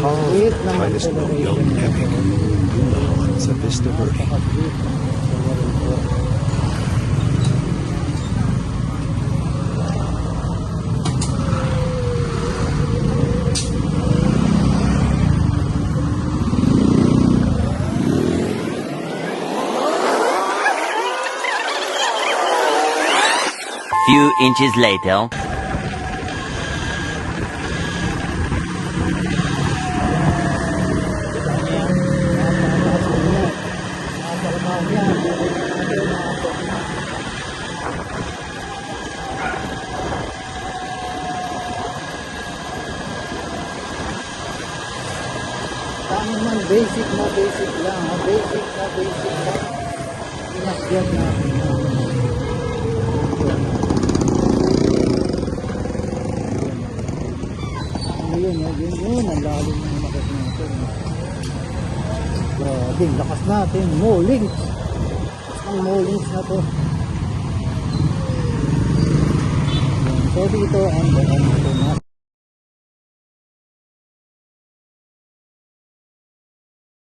powerful young epic Vista Verde. Few inches later. Tama man, basic na basic lang. ha? Basic na basic lang. Inakyat natin. Ano yun, yun, yun. Ang lalim ng lakas natin. Grabe, lakas natin. Molings. Ang molings na to. So dito ang daan ito na